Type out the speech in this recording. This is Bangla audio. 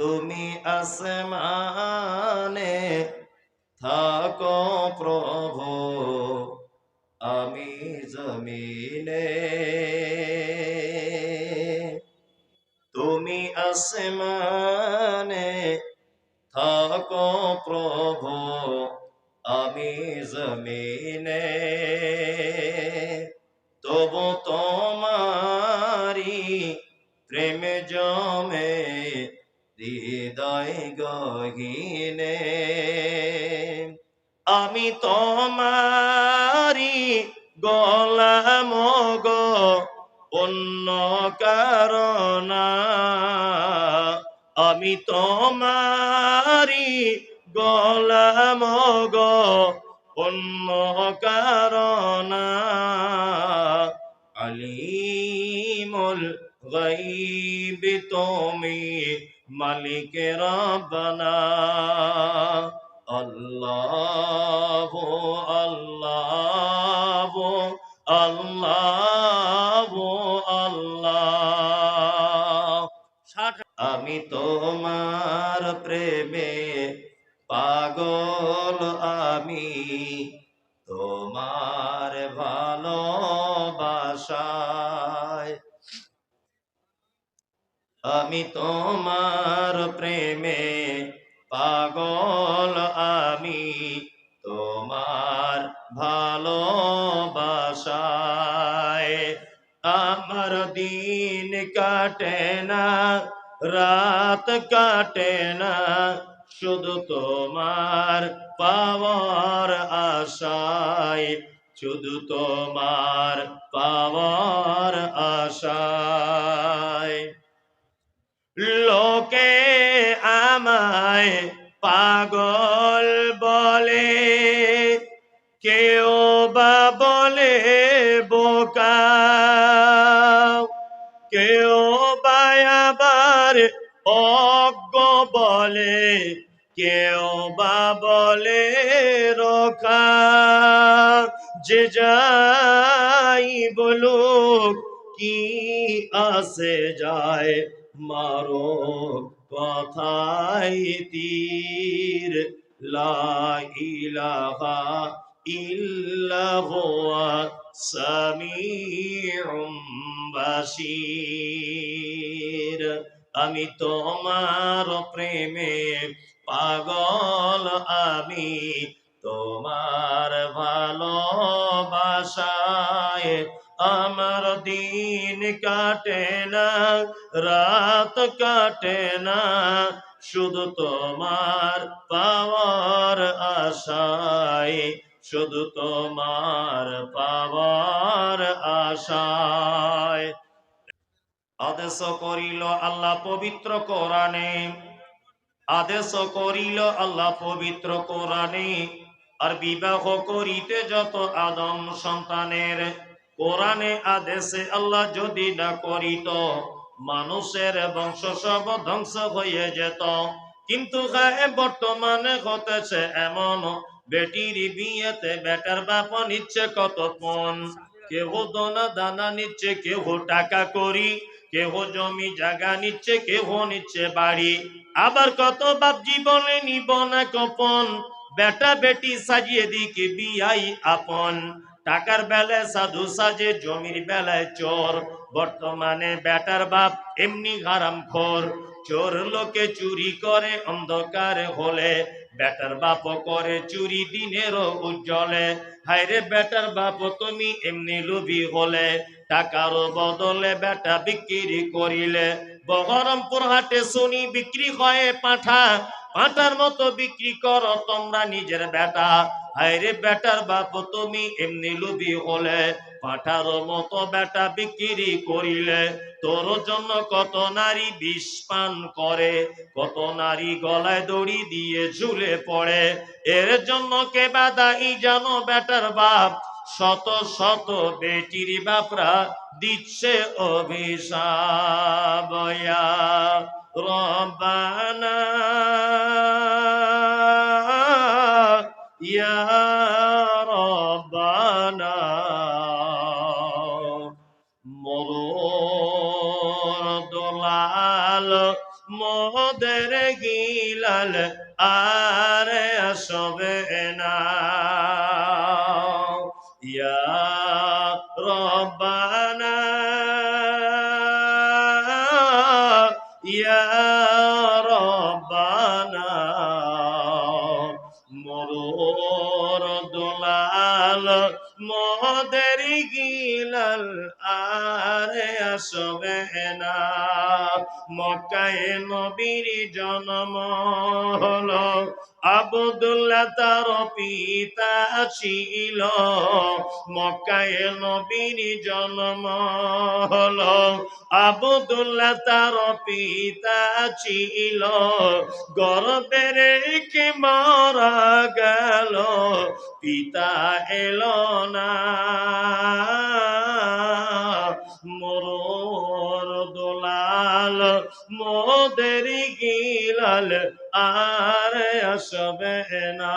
তুমি আসমানে থাকো প্রভু আমি জমিনে তুমি আসমানে থাকো প্রভু আমি জমিনে আমি তোমারি গলাম গো অন্য কারণা। আমি তোমারি গলাম গো অন্য কারণা। আলিমুল গাইব তুমি মালিক রব্বানা আল্লাহ আল্লাহ আল্লাহ আল্লাহ। আমি তোমার প্রেমে পাগল, আমি তোমার ভালোবাসায়। আমি তোমার প্রেমে পাগল কাটে না, রাত কাটে না, শুধু তোমার পাওয়ার আশায়, শুধু তোমার পাওয়ার আশায়। লোকে আমায় পাগল বলে, কেউ বা বলে বোকা অজ্ঞ বলে, কেউ বা বলে রোকা যে যাই বলুক, কি আসে যায় মারো কথাই তীর। লা ইলাহা ইল্লা হুয়া সামিউম বাসির আমি তোমার প্রেমে পাগল, আমি তোমার ভালোবাসায়। আমার দিন কাটে না, রাত কাটে না, শুধু তোমার পাওয়ার আশায়। শুধু তোমার পাওয়ার আশায়। আদেশ করিল আল্লাহ পবিত্র কোরআনে। আদেশ করিল আল্লাহ পবিত্র কোরআনে। আর বিবাহ করিতে যত আদম সন্তানের, কোরআনে আদেশে আল্লাহ যদি না করিত, মানুষের বংশ সব ধ্বংস হয়ে যেত। কিন্তু বর্তমানে হতেছে এমন, বেটির বিয়েতে বেটার বাপ নিচ্ছে কত পণ কেহ দোনা দানা নিচ্ছে, কেহ টাকা করি। কেহ জমি জায়গা নিচ্ছে, কেহ নিচ্ছে বাড়ি। আবার কত বাপ জীবনে নিব না কপন। বেটা বেটি সাজিয়ে দিকে বিয়াই আপন। টাকার বেলায় সাধু সাজে, জমির বেলায় চোর। বর্তমানে বেটার বাপ এমনি হারাম খোর। চোর লোকে চুরি করে অন্ধকার হলে। বেটার বাপ করে চুরি দিনের উজ্জ্বলে। হায়রে বেটার বাপ, তুমি এমনি লোভী হলে। টাকার বদলে বেটা বিক্রি করিলে। বহরমপুর হাটে শুনি বিক্রি হয় পাঠা। পাঠার মতো বিক্রি করো তোমরা নিজের বেটা। হায়রে বেটার বাপ, তুমি এমনি লোভী হলে। পাঠার মতো বেটা বিক্রি করিলে। তোর জন্য কত নারী বিষ পান করে। কত নারী গলায় দড়ি দিয়ে ঝুলে পড়ে। এর জন্য কে বাদাই জানো বেটার বাপ? শত শত বেটির বাপরা দিচ্ছে অভিশাপ, ইয়া রব্বানা। ইয়া রব্বানা। মরুর দোলাল মদ মোদের গিলাল, আর আসবে না। Ravana. দোলাল মদের গিলাল আরে আসবে না। মক্কায় নবীর জন্ম হলো, আবদুল্লাহ তার পিতা ছিল। মক্কায় নবীর জন্ম হলো, আবদুল্লাহ তার পিতা ছিল। গর্বে রেখে মারা গেল পিতা এলো না। মোর দোলাল মোদের গিলাল আর আসবে না।